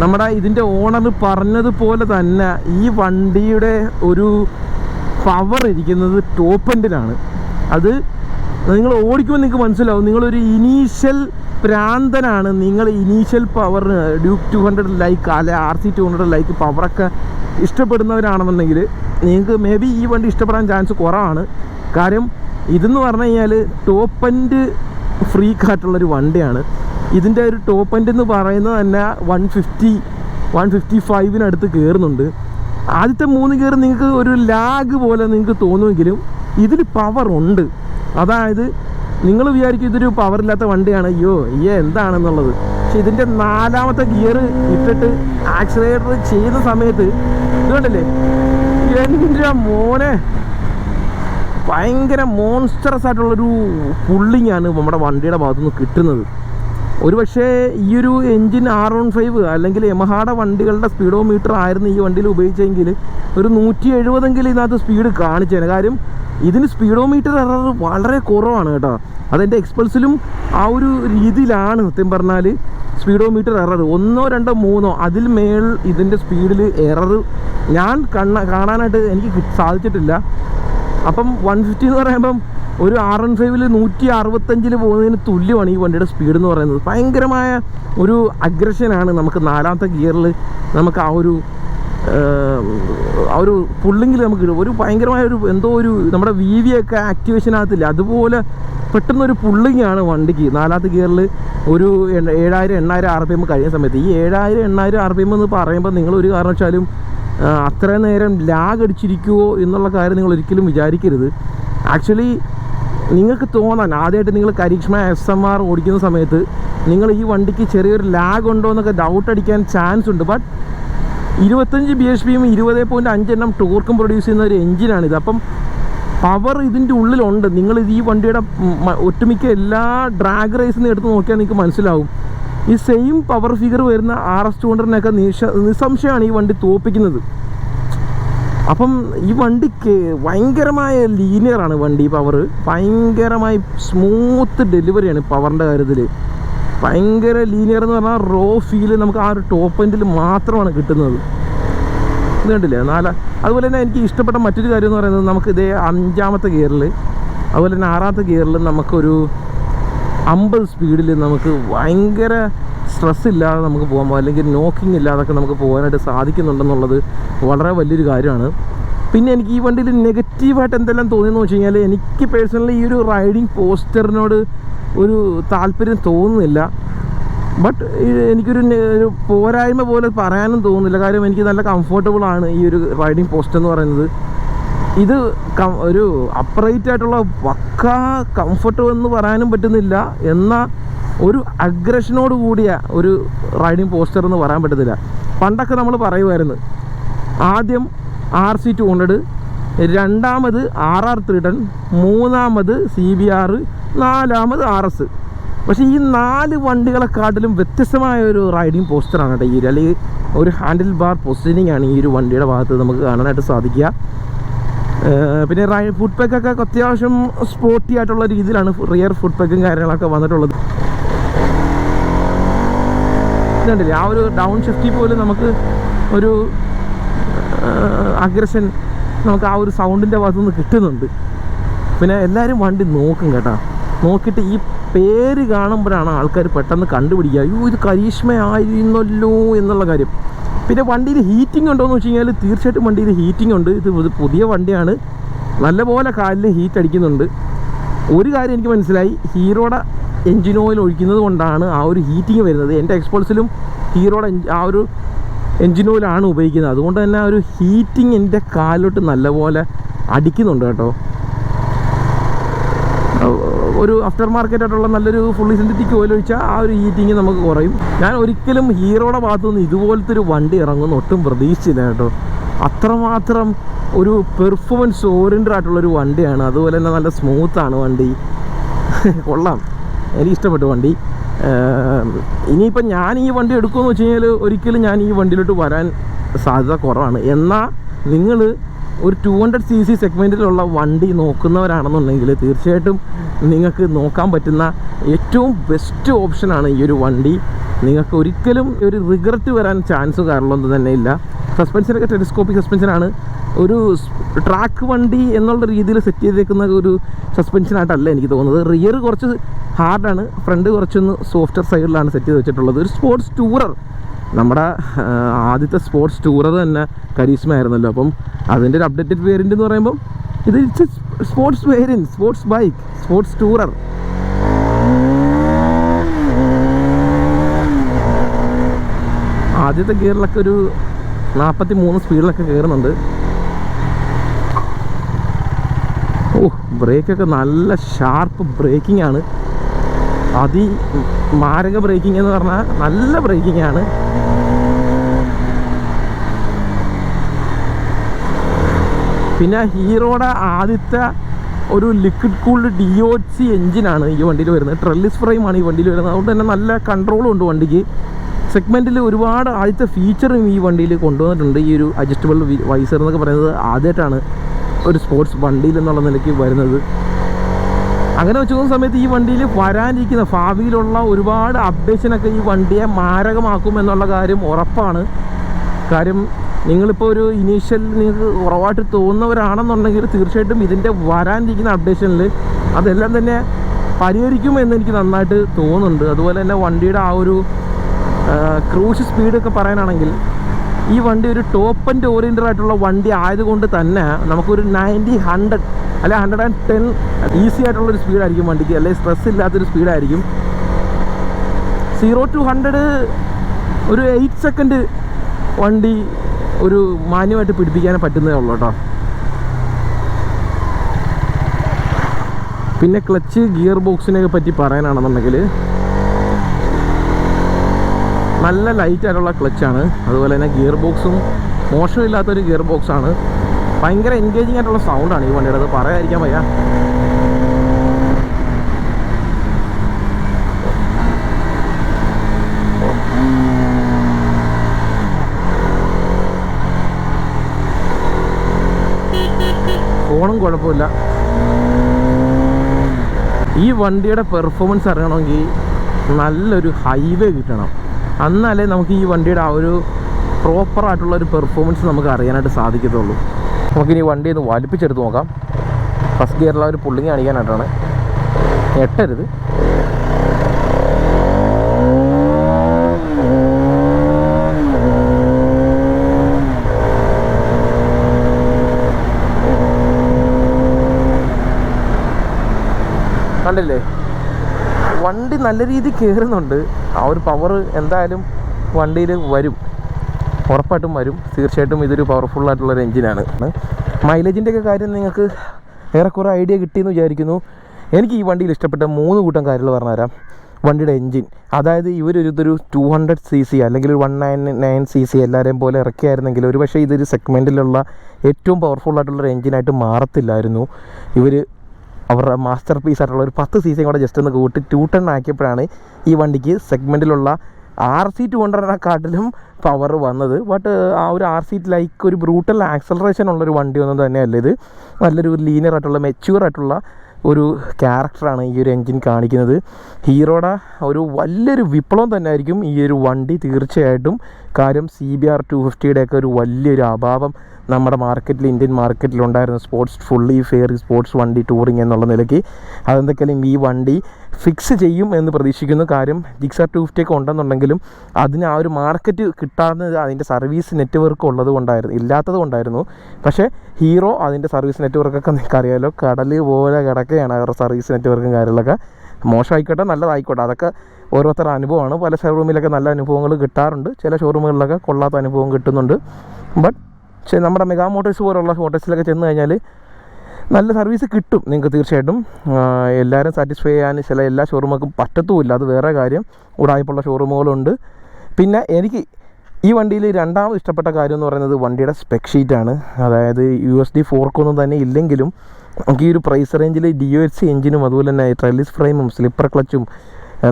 നമ്മുടെ ഇതിന്റെ ഓണർ പറഞ്ഞതുപോലെ തന്നെ ഈ വണ്ടിയുടെ ഒരു പവർ ഇരിക്കുന്നത് ടോപ്പ് എൻഡിലാണ് അത് നിങ്ങൾ ഓടിക്കുമ്പോൾ നിങ്ങൾക്ക് മനസ്സിലാവും. നിങ്ങളൊരു ഇനീഷ്യൽ പ്രാന്തനാണ്. നിങ്ങൾ initial power Duke two hundred like അല്ലെ R C two hundred like പവറൊക്കെ ഇഷ്ടപ്പെടുന്നവരാണെന്നുണ്ടെങ്കിൽ നിങ്ങൾക്ക് മേ ബി ഈ വണ്ടി ഇഷ്ടപ്പെടാൻ ചാൻസ് കുറവാണ്. കാര്യം ഇതെന്ന് പറഞ്ഞു കഴിഞ്ഞാൽ ടോപ്പ് എൻഡ് ഫ്രീക്കായിട്ടുള്ളൊരു വണ്ടിയാണ്. ഇതിന്റെ ഒരു ടോപ്പ് എൻഡ് എന്ന് പറയുന്നത് തന്നെ വൺ ഫിഫ്റ്റി വൺ ഫിഫ്റ്റി ഫൈവിനടുത്ത് കയറുന്നുണ്ട് ആദ്യത്തെ മൂന്ന് കയറി നിങ്ങൾക്ക് ഒരു ലാഗ് പോലെ നിങ്ങൾക്ക് തോന്നുമെങ്കിലും ഇതിൽ പവർ ഉണ്ട്. അതായത് നിങ്ങൾ വിചാരിക്കും ഇതൊരു പവർ ഇല്ലാത്ത വണ്ടിയാണ്. അയ്യോ അയ്യോ എന്താണെന്നുള്ളത്. പക്ഷെ ഇതിന്റെ നാലാമത്തെ ഗിയർ ഇട്ടിട്ട് ആക്സിലേറ്റർ ചെയ്യുന്ന സമയത്ത് ഇതുകൊണ്ടല്ലേ കണ്ടില്ലേ? എന്റെ മോനെ? ഭയങ്കര മോൺസ്റ്ററസ് ആയിട്ടുള്ളൊരു പുള്ളിങ്ങാണ് നമ്മുടെ വണ്ടിയുടെ ഭാഗത്തുനിന്ന് കിട്ടുന്നത്. ഒരു പക്ഷേ ഈ ഒരു എൻജിൻ ആർ വൺ ഫൈവ് അല്ലെങ്കിൽ യമഹാട വണ്ടികളുടെ സ്പീഡോ മീറ്റർ ആയിരുന്നു ഈ വണ്ടിയിൽ ഉപയോഗിച്ചെങ്കിൽ ഒരു നൂറ്റി എഴുപതെങ്കിലും ഇതിനകത്ത് സ്പീഡ് കാണിച്ചേനെ. കാര്യം ഇതിന് സ്പീഡോ മീറ്റർ എറർ വളരെ കുറവാണ് കേട്ടോ. അതെന്റെ എക്സ്പൾസിലും ആ ഒരു രീതിയിലാണ് സത്യം പറഞ്ഞാൽ സ്പീഡോ മീറ്റർ എറർ. ഒന്നോ രണ്ടോ മൂന്നോ അതിൽ മേൽ ഇതിന്റെ സ്പീഡിൽ എറർ ഞാൻ കണ്ണ കാണാനായിട്ട് എനിക്ക് സാധിച്ചിട്ടില്ല. അപ്പം വൺ ഫിഫ്റ്റി എന്ന് പറയുമ്പം ഒരു ആർ എൻ ഫൈവിൽ നൂറ്റി അറുപത്തഞ്ചിൽ പോകുന്നതിന് തുല്യമാണ് ഈ വണ്ടിയുടെ സ്പീഡ് എന്ന് പറയുന്നത്. ഭയങ്കരമായ ഒരു അഗ്രഷനാണ് നമുക്ക് നാലാമത്തെ ഗിയറിൽ നമുക്ക് ആ ഒരു ആ ഒരു പുള്ളിങ്ങിൽ നമുക്ക് കിട്ടും. ഒരു ഭയങ്കരമായ ഒരു എന്തോ ഒരു നമ്മുടെ വി വി ഒക്കെ ആക്ടിവേഷനകത്തില്ല അതുപോലെ പെട്ടെന്നൊരു പുള്ളിങ്ങാണ് വണ്ടിക്ക്. നാലാമത്തെ ഗിയറിൽ ഒരു ഏഴായിരം എണ്ണായിരം ആർ പി എം കഴിയുന്ന സമയത്ത്. ഈ ഏഴായിരം എണ്ണായിരം ആർ പി എം എന്ന് പറയുമ്പോൾ നിങ്ങൾ ഒരു കാരണവശാലും അത്ര നേരം ലാഗ് അടിച്ചിരിക്കുമോ എന്നുള്ള കാര്യം നിങ്ങൾ ഒരിക്കലും വിചാരിക്കരുത്. ആക്ച്വലി നിങ്ങൾക്ക് തോന്നാൻ ആദ്യമായിട്ട് നിങ്ങൾ കരീഷ്മ എസ് എം ആർ ഓടിക്കുന്ന സമയത്ത് നിങ്ങൾ ഈ വണ്ടിക്ക് ചെറിയൊരു ലാഗ് ഉണ്ടോ എന്നൊക്കെ ഡൗട്ട് അടിക്കാൻ ചാൻസ് ഉണ്ട്. ബട്ട് ഇരുപത്തഞ്ച് ബി എച്ച് പിയും ഇരുപത് പോയിന്റ് അഞ്ചെണ്ണം ടോർക്കും പ്രൊഡ്യൂസ് ചെയ്യുന്ന ഒരു എഞ്ചിനാണിത് അപ്പം പവർ ഇതിന്റെ ഉള്ളിലുണ്ട്. നിങ്ങൾ ഈ വണ്ടിയുടെ ഒട്ടുമിക്ക എല്ലാ ഡ്രാഗ് റേസിൽ എടുത്ത് നോക്കിയാൽ നിങ്ങൾക്ക് മനസ്സിലാവും. ഈ സെയിം പവർ ഫിഗർ വരുന്ന ആർ എസ് ടു ഹൺഡ്രഡിനൊക്കെ നിസംശയമാണ് ഈ വണ്ടി തോപ്പിക്കുന്നത്. അപ്പം ഈ വണ്ടിക്ക് ഭയങ്കരമായ ലീനിയറാണ് വണ്ടി പവർ ഭയങ്കരമായി സ്മൂത്ത് ഡെലിവറിയാണ് പവറിന്റെ കാര്യത്തിൽ ഭയങ്കര ലീനിയർ എന്ന് പറഞ്ഞാൽ റോ ഫീൽ നമുക്ക് ആ ഒരു ടോപ്പ് എൻഡിൽ മാത്രമാണ് കിട്ടുന്നത്. ഇത് കണ്ടില്ലേ? നാല അതുപോലെ തന്നെ എനിക്ക് ഇഷ്ടപ്പെട്ട മറ്റൊരു കാര്യം എന്ന് പറയുന്നത് നമുക്ക് ഇതേ അഞ്ചാമത്തെ ഗിയറിൽ അതുപോലെ തന്നെ ആറാമത്തെ ഗിയറിൽ നമുക്കൊരു അമ്പത് സ്പീഡിൽ നമുക്ക് ഭയങ്കര സ്ട്രെസ് ഇല്ലാതെ നമുക്ക് പോകാൻ പോകാം അല്ലെങ്കിൽ നോക്കിംഗ് ഇല്ലാതൊക്കെ നമുക്ക് പോകാനായിട്ട് സാധിക്കുന്നുണ്ടെന്നുള്ളത് വളരെ വലിയൊരു കാര്യമാണ്. പിന്നെ എനിക്ക് ഈ വണ്ടിയിൽ നെഗറ്റീവായിട്ട് എന്തെല്ലാം തോന്നിയെന്ന് വെച്ച് കഴിഞ്ഞാൽ എനിക്ക് പേഴ്സണലി ഈ ഒരു റൈഡിങ് പോസ്റ്ററിനോട് ഒരു താല്പര്യം തോന്നുന്നില്ല. ബട്ട് എനിക്കൊരു ഒരു പോരായ്മ പോലെ പറയാനും തോന്നുന്നില്ല. കാര്യം എനിക്ക് നല്ല കംഫർട്ടബിൾ ആണ് ഈ ഒരു റൈഡിങ് പോസ്റ്റ് എന്ന് പറയുന്നത്. ഇത് ഒരു അപ്രൈറ്റ് ആയിട്ടുള്ള വക്ക കംഫർട്ട് എന്ന് പറയാനും പറ്റുന്നില്ല. എന്ന ഒരു അഗ്രഷനോട് കൂടിയ ഒരു റൈഡിങ് പോസ്റ്റർ എന്ന് പറയാൻ പറ്റത്തില്ല. പണ്ടൊക്കെ നമ്മൾ പറയുമായിരുന്നു ആദ്യം ആർ സി ടു ഹൺഡ്രഡ് രണ്ടാമത് ആർ ആർ ത്രീ ടെൻ മൂന്നാമത് സി ബി ആർ നാലാമത് ആർ എസ് പക്ഷേ ഈ നാല് വണ്ടികളെക്കാട്ടിലും വ്യത്യസ്തമായ ഒരു റൈഡിങ് പോസ്റ്ററാണ് കേട്ടോ ഈ അല്ലെങ്കിൽ ഒരു ഹാൻഡിൽ ബാർ പൊസിഷനിങ് ആണ് ഈ ഒരു വണ്ടിയുടെ ഭാഗത്ത് നമുക്ക് കാണാനായിട്ട് സാധിക്കുക. പിന്നെ റൈ ഫുഡ് പാക്കൊക്കെ അത്യാവശ്യം സ്പോർട്ടി ആയിട്ടുള്ള രീതിയിലാണ് റിയർ ഫുഡ് പാക്കും കാര്യങ്ങളൊക്കെ വന്നിട്ടുള്ളത്. ഇതുണ്ടല്ലേ? ആ ഒരു ഡൗൺ ഷിഫ്റ്റിൽ പോലും നമുക്ക് ഒരു അഗ്രഷൻ നമുക്ക് ആ ഒരു സൗണ്ടിന്റെ ഭാഗത്തു നിന്ന് കിട്ടുന്നുണ്ട്. പിന്നെ എല്ലാവരും വണ്ടി നോക്കും കേട്ടോ. നോക്കിയിട്ട് ഈ പേര് കാണുമ്പോഴാണ് ആൾക്കാർ പെട്ടെന്ന് കണ്ടുപിടിക്കുക. അയ്യോ ഇത് കരീഷ്മ ആയിരുന്നല്ലോ എന്നുള്ള കാര്യം. പിന്നെ വണ്ടിയിൽ ഹീറ്റിംഗ് ഉണ്ടോ എന്ന് വെച്ച് കഴിഞ്ഞാൽ തീർച്ചയായിട്ടും വണ്ടിയിൽ ഹീറ്റിംഗ് ഉണ്ട്. ഇത് പുതിയ വണ്ടിയാണ്. നല്ലപോലെ കാലിൽ ഹീറ്റ് അടിക്കുന്നുണ്ട്. ഒരു കാര്യം എനിക്ക് മനസ്സിലായി. ഹീറോയുടെ എൻജിൻ ഓയിൽ ഒഴിക്കുന്നത് കൊണ്ടാണ് ആ ഒരു ഹീറ്റിംഗ് വരുന്നത്. എന്റെ എക്സ്പോൾസിലും ഹീറോയുടെ ആ ഒരു എൻജിൻ ഓയിലാണ് ഉപയോഗിക്കുന്നത്. അതുകൊണ്ട് തന്നെ ആ ഒരു ഹീറ്റിംഗ് എന്റെ കാലിലോട്ട് നല്ലപോലെ അടിക്കുന്നുണ്ട് കേട്ടോ. ഒരു ആഫ്റ്റർ മാർക്കറ്റ് ആയിട്ടുള്ള നല്ലൊരു ഫുള്ളി സിന്തറ്റിക് ഓയിൽ ഒഴിച്ചാൽ ആ ഒരു ഹീറ്റിങ് നമുക്ക് കുറയും. ഞാൻ ഒരിക്കലും ഹീറോയുടെ ഭാഗത്തു നിന്ന് ഇതുപോലത്തെ ഒരു വണ്ടി ഇറങ്ങുന്ന ഒട്ടും പ്രതീക്ഷിച്ചില്ല കേട്ടോ. അത്രമാത്രം ഒരു പെർഫോമൻസ് ഓറിയന്റഡ് ആയിട്ടുള്ളൊരു വണ്ടിയാണ്. അതുപോലെ തന്നെ നല്ല സ്മൂത്താണ് വണ്ടി. കൊള്ളാം. എനിക്ക് ഇഷ്ടപ്പെട്ടു വണ്ടി. ഇനിയിപ്പം ഞാൻ ഈ വണ്ടി എടുക്കുമെന്ന് വെച്ച് കഴിഞ്ഞാൽ ഒരിക്കലും ഞാൻ ഈ വണ്ടിയിലോട്ട് വരാൻ സാധ്യത കുറവാണ്. എന്നാൽ നിങ്ങൾ ഒരു ടു ഹൺഡ്രഡ് സി സി സെഗ്മെന്റിലുള്ള വണ്ടി നോക്കുന്നവരാണെന്നുണ്ടെങ്കിൽ തീർച്ചയായിട്ടും നിങ്ങൾക്ക് നോക്കാൻ പറ്റുന്ന ഏറ്റവും ബെസ്റ്റ് ഓപ്ഷനാണ് ഈ ഒരു വണ്ടി. നിങ്ങൾക്ക് ഒരിക്കലും ഒരു റിഗ്രറ്റ് വരാൻ ചാൻസ് കാരണമൊന്നും തന്നെ ഇല്ല. സസ്പെൻഷനൊക്കെ ടെലിസ്കോപ്പിക് സസ്പെൻഷനാണ് ഒരു ട്രാക്ക് വണ്ടി എന്നുള്ള രീതിയിൽ സെറ്റ് ചെയ്തേക്കുന്ന ഒരു സസ്പെൻഷനായിട്ടല്ല എനിക്ക് തോന്നുന്നത്. റിയർ കുറച്ച് ഹാർഡാണ് ഫ്രണ്ട് കുറച്ചൊന്ന് സോഫ്റ്റർ സൈഡിലാണ് സെറ്റ് ചെയ്ത് വെച്ചിട്ടുള്ളത്. ഒരു സ്പോർട്സ് ടൂറർ നമ്മുടെ ആദ്യത്തെ സ്പോർട്സ് ടൂറർ തന്നെ കരീസ്മ ആയിരുന്നല്ലോ അപ്പം അതിന്റെ ഒരു അപ്ഡേറ്റഡ് വേരിയന്റ് എന്ന് പറയുമ്പം ഇത് it's sports variant sports bike sports tourer ആദ്യത്തെ ഗിയറിലൊക്കെ ഒരു നാൽപ്പത്തി മൂന്ന് സ്പീഡിലൊക്കെ കയറുന്നുണ്ട് ഓ ബ്രേക്കൊക്കെ നല്ല ഷാർപ്പ് ബ്രേക്കിംഗ് ആണ്. അതി മാരക ബ്രേക്കിംഗ് എന്ന് പറഞ്ഞാൽ നല്ല ബ്രേക്കിംഗ് ആണ്. പിന്നെ ഹീറോയുടെ ആദ്യത്തെ ഒരു liquid cooled D O C എഞ്ചിനാണ് ഈ വണ്ടിയിൽ വരുന്നത്. ട്രെല്ലിസ് ഫ്രെയിമാണ് ഈ വണ്ടിയിൽ വരുന്നത്. അതുകൊണ്ട് തന്നെ നല്ല കൺട്രോളും ഉണ്ട് വണ്ടിക്ക്. സെഗ്മെന്റിൽ ഒരുപാട് ആദ്യത്തെ ഫീച്ചറും ഈ വണ്ടിയിൽ കൊണ്ടുവന്നിട്ടുണ്ട്. ഈ ഒരു അഡ്ജസ്റ്റബിൾ വൈസർ എന്നൊക്കെ പറയുന്നത് ആദ്യമായിട്ടാണ് ഒരു സ്പോർട്സ് വണ്ടിയിൽ എന്നുള്ള നിലയ്ക്ക് വരുന്നത്. അങ്ങനെ വെച്ച് നോക്കുന്ന സമയത്ത് ഈ വണ്ടിയിൽ വരാനിരിക്കുന്ന ഭാവിയിലുള്ള ഒരുപാട് അപ്ഡേഷനൊക്കെ ഈ വണ്ടിയെ മാരകമാക്കും എന്നുള്ള കാര്യം ഉറപ്പാണ്. കാര്യം നിങ്ങളിപ്പോൾ ഒരു ഇനീഷ്യൽ നിങ്ങൾക്ക് കുറവായിട്ട് തോന്നുന്നവരാണെന്നുണ്ടെങ്കിൽ തീർച്ചയായിട്ടും ഇതിന്റെ വരാനിരിക്കുന്ന അപ്ഡേഷനിൽ അതെല്ലാം തന്നെ പരിഹരിക്കുമെന്ന് എനിക്ക് നന്നായിട്ട് തോന്നുന്നുണ്ട്. അതുപോലെ തന്നെ വണ്ടിയുടെ ആ ഒരു ക്രൂസ് സ്പീഡൊക്കെ പറയാനാണെങ്കിൽ ഈ വണ്ടി ഒരു ടോപ്പ് ആൻഡ് ഓറിയന്റഡ് ആയിട്ടുള്ള വണ്ടി ആയതുകൊണ്ട് തന്നെ നമുക്കൊരു നയന്റി ഹൺഡ്രഡ് അല്ലെ ഹൺഡ്രഡ് ആൻഡ് ടെൻ ഈസി ആയിട്ടുള്ളൊരു സ്പീഡായിരിക്കും വണ്ടിക്ക്. അല്ലെങ്കിൽ സ്ട്രെസ് ഇല്ലാത്തൊരു സ്പീഡായിരിക്കും സീറോ ടു ഹൺഡ്രഡ് ഒരു എയ്റ്റ് സെക്കൻഡ് വണ്ടി ഒരു മാന്യമായിട്ട് പിടിപ്പിക്കാനേ പറ്റുന്നേ ഉള്ളൂ കേട്ടോ. പിന്നെ ക്ലച്ച് ഗിയർ ബോക്സിനെ പറ്റി പറയാനാണെന്നുണ്ടെങ്കിൽ നല്ല ലൈറ്റ് ആയിട്ടുള്ള ക്ലച്ചാണ് അതുപോലെ തന്നെ ഗിയർ ബോക്സും മോശമില്ലാത്തൊരു ഗിയർ ബോക്സാണ് ഭയങ്കര എൻഗേജിങ് ആയിട്ടുള്ള സൗണ്ടാണ് ഈ വണ്ടിയുടെ. അത് പറയാതിരിക്കാൻ വയ്യ. ഫോണും കുഴപ്പമില്ല. ഈ വണ്ടിയുടെ പെർഫോമൻസ് അറിയണമെങ്കിൽ നല്ലൊരു ഹൈവേ കിട്ടണം. എന്നാലേ നമുക്ക് ഈ വണ്ടിയുടെ ആ ഒരു പ്രോപ്പറായിട്ടുള്ള ഒരു പെർഫോമൻസ് നമുക്ക് അറിയാനായിട്ട് സാധിക്കത്തുള്ളൂ. നമുക്കിനി വണ്ടി ഒന്ന് വലിപ്പിച്ചെടുത്ത് നോക്കാം. ഫസ്റ്റ് ഗിയറിൽ ഒരു പുള്ളിങ് കാണിക്കാനായിട്ടാണ്. എട്ടരുത് കണ്ടില്ലേ? വണ്ടി നല്ല രീതിയിൽ കയറുന്നുണ്ട് ആ ഒരു പവർ എന്തായാലും വണ്ടിയിൽ വരും. ഉറപ്പായിട്ടും വരും. തീർച്ചയായിട്ടും ഇതൊരു പവർഫുൾ ആയിട്ടുള്ളൊരു എഞ്ചിനാണ് മൈലേജിന്റെ ഒക്കെ കാര്യം നിങ്ങൾക്ക് ഏറെക്കുറെ ഐഡിയ കിട്ടിയെന്ന് വിചാരിക്കുന്നു. എനിക്ക് ഈ വണ്ടിയിൽ ഇഷ്ടപ്പെട്ട മൂന്ന് കൂട്ടം കാര്യങ്ങൾ പറഞ്ഞുതരാം. വണ്ടിയുടെ എൻജിൻ അതായത് ഇവരൊരു ഇതൊരു ടു ഹൺഡ്രഡ് സി സി അല്ലെങ്കിൽ one nine nine C C എല്ലാവരെയും പോലെ ഇറക്കിയായിരുന്നെങ്കിൽ ഒരു പക്ഷേ ഇതൊരു സെഗ്മെന്റിലുള്ള ഏറ്റവും പവർഫുൾ ആയിട്ടുള്ളൊരു എഞ്ചിനായിട്ട് മാറത്തില്ലായിരുന്നു. ഇവർ അവരുടെ മാസ്റ്റർ പീസ് ആയിട്ടുള്ള ഒരു പത്ത് സി സിയും കൂടെ ജസ്റ്റ് ഒന്ന് കൂട്ടി ടു ടെൻ ആക്കിയപ്പോഴാണ് ഈ വണ്ടിക്ക് സെഗ്മെന്റിലുള്ള ആർ സി ടു ഹൺഡ്രഡിനെക്കാട്ടിലും പവർ വന്നത്. ബട്ട് ആ ഒരു ആർ സീറ്റ് ലൈക്ക് ഒരു ബ്രൂട്ടൽ ആക്സലറേഷൻ ഉള്ളൊരു വണ്ടി ഒന്നും തന്നെയല്ല ഇത്. നല്ലൊരു ലീനിയർ ആയിട്ടുള്ള മെച്യൂർ ആയിട്ടുള്ള ഒരു ക്യാരക്ടറാണ് ഈ ഒരു എൻജിൻ കാണിക്കുന്നത്. ഹീറോയുടെ ഒരു വലിയൊരു വിപ്ലവം തന്നെ ആയിരിക്കും ഈ ഒരു വണ്ടി. തീർച്ചയായിട്ടും കാര്യം സി ബി ആർ ടു ഫിഫ്റ്റിയുടെയൊക്കെ ഒരു വലിയൊരു അഭാവം നമ്മുടെ മാർക്കറ്റിൽ ഇന്ത്യൻ മാർക്കറ്റിൽ ഉണ്ടായിരുന്നു സ്പോർട്സ് ഫുള്ളി ഫെയർ സ്പോർട്സ് വണ്ടി ടൂറിങ് എന്നുള്ള നിലയ്ക്ക്. അതെന്തൊക്കെയാലും ഈ വണ്ടി ഫിക്സ് ചെയ്യും എന്ന് പ്രതീക്ഷിക്കുന്നു. കാര്യം ജിക്സ ടു ഫിഫ്റ്റി ഒക്കെ ഉണ്ടെന്നുണ്ടെങ്കിലും അതിന് ആ ഒരു മാർക്കറ്റ് കിട്ടാവുന്നത് അതിന്റെ സർവീസ് നെറ്റ്വർക്ക് ഉള്ളത് കൊണ്ടായിരുന്നു ഇല്ലാത്തത് കൊണ്ടായിരുന്നു. പക്ഷേ ഹീറോ അതിന്റെ സർവീസ് നെറ്റ്വർക്കൊക്കെ നിങ്ങൾക്ക് അറിയാമല്ലോ കടൽ പോലെ കിടക്കുകയാണ് അവരുടെ സർവീസ് നെറ്റ്വർക്കും കാര്യങ്ങളൊക്കെ. മോശമായിക്കോട്ടെ നല്ലതായിക്കോട്ടെ. അതൊക്കെ ഓരോരുത്തരുടെ അനുഭവമാണ്. പല ഷോറൂമിലൊക്കെ നല്ല അനുഭവങ്ങൾ കിട്ടാറുണ്ട്. ചില ഷോറൂമുകളിലൊക്കെ കൊള്ളാത്ത അനുഭവം കിട്ടുന്നുണ്ട്. ബട്ട് നമ്മുടെ മെഗാ മോട്ടോഴ്സ് പോലുള്ള മോട്ടോഴ്സിലൊക്കെ ചെന്ന് കഴിഞ്ഞാൽ നല്ല സർവീസ് കിട്ടും നിങ്ങൾക്ക് തീർച്ചയായിട്ടും. എല്ലാവരും സാറ്റിസ്ഫൈ ചെയ്യാൻ ചില എല്ലാ ഷോറൂമുകൾക്കും പറ്റത്തുമില്ല. അത് വേറെ കാര്യം. ഉടായ്പുള്ള ഷോറൂമുകളുണ്ട് പിന്നെ എനിക്ക് ഈ വണ്ടിയിൽ രണ്ടാമത് ഇഷ്ടപ്പെട്ട കാര്യം എന്ന് പറയുന്നത് വണ്ടിയുടെ സ്പെക് ഷീറ്റാണ് അതായത് യു എസ് ഡി ഫോർക്കൊന്നും തന്നെ ഇല്ലെങ്കിലും നമുക്ക് ഈ ഒരു പ്രൈസ് റേഞ്ചിൽ ഡി ഒ എച്ച് എഞ്ചിനും അതുപോലെ തന്നെ ട്രെലിസ് ഫ്രെയിമും സ്ലിപ്പർ ക്ലച്ചും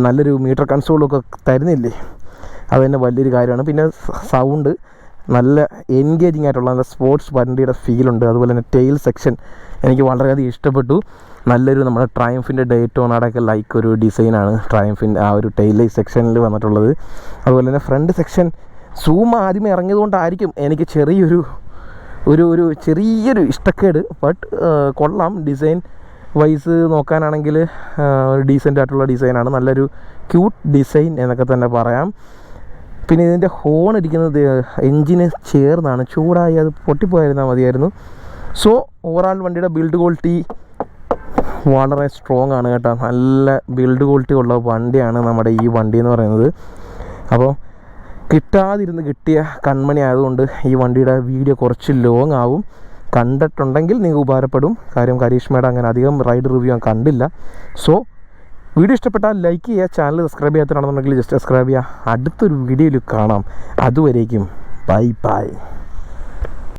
നല്ലൊരു മീറ്റർ കൺസോളും ഒക്കെ തരുന്നില്ലേ? അത് തന്നെ വലിയൊരു കാര്യമാണ്. പിന്നെ സൗണ്ട് നല്ല എൻഗേജിങ് ആയിട്ടുള്ള നല്ല സ്പോർട്സ് വണ്ടിയുടെ ഫീലുണ്ട് അതുപോലെ തന്നെ ടെയിൽ സെക്ഷൻ എനിക്ക് വളരെയധികം ഇഷ്ടപ്പെട്ടു. നല്ലൊരു നമ്മുടെ ട്രയംഫിന്റെ ഡേറ്റോണാടൊക്കെ ലൈക്ക് ഒരു ഡിസൈനാണ് ട്രയംഫിന്റെ ആ ഒരു ടെയിൽ സെക്ഷനിൽ വന്നിട്ടുള്ളത്. അതുപോലെ തന്നെ ഫ്രണ്ട് സെക്ഷൻ സൂം ആദ്യമേ ഇറങ്ങിയതുകൊണ്ടായിരിക്കും എനിക്ക് ചെറിയൊരു ഒരു ഒരു ചെറിയൊരു ഇഷ്ടക്കേട്. ബട്ട് കൊള്ളാം. ഡിസൈൻ വൈസ് നോക്കാനാണെങ്കിൽ ഒരു ഡീസന്റ് ആയിട്ടുള്ള ഡിസൈനാണ് നല്ലൊരു ക്യൂട്ട് ഡിസൈൻ എന്നൊക്കെ തന്നെ പറയാം. പിന്നെ ഇതിന്റെ ഹോൺ ഇരിക്കുന്നത് എൻജിന് ചേർന്നാണ്. ചൂടായി അത് പൊട്ടിപ്പോയിരുന്നാൽ മതിയായിരുന്നു. സോ ഓവറാൾ വണ്ടിയുടെ ബിൽഡ് ക്വാളിറ്റി വളരെ സ്ട്രോങ് ആണ് കേട്ടോ. നല്ല ബിൽഡ് ക്വാളിറ്റി ഉള്ള വണ്ടിയാണ് നമ്മുടെ ഈ വണ്ടി എന്ന് പറയുന്നത്. അപ്പോൾ കിട്ടാതിരുന്ന് കിട്ടിയ കൺമണി ആയതുകൊണ്ട് ഈ വണ്ടിയുടെ വീഡിയോ കുറച്ച് ലോങ് ആവും. കണ്ടിട്ടുണ്ടെങ്കിൽ നിങ്ങൾക്ക് ഉപകാരപ്പെടും. കാര്യം കരീഷ്മയുടെ അങ്ങനെ അധികം റൈഡ് റിവ്യൂ ഞാൻ കണ്ടില്ല. സോ വീഡിയോ ഇഷ്ടപ്പെട്ടാൽ ലൈക്ക് ചെയ്യുക ചാനൽ സബ്സ്ക്രൈബ് ചെയ്യാത്തതാണെന്നുണ്ടെങ്കിൽ ജസ്റ്റ് സബ്സ്ക്രൈബ് ചെയ്യുക. അടുത്തൊരു വീഡിയോയിൽ കാണാം. അതുവരേക്കും. Bye bye.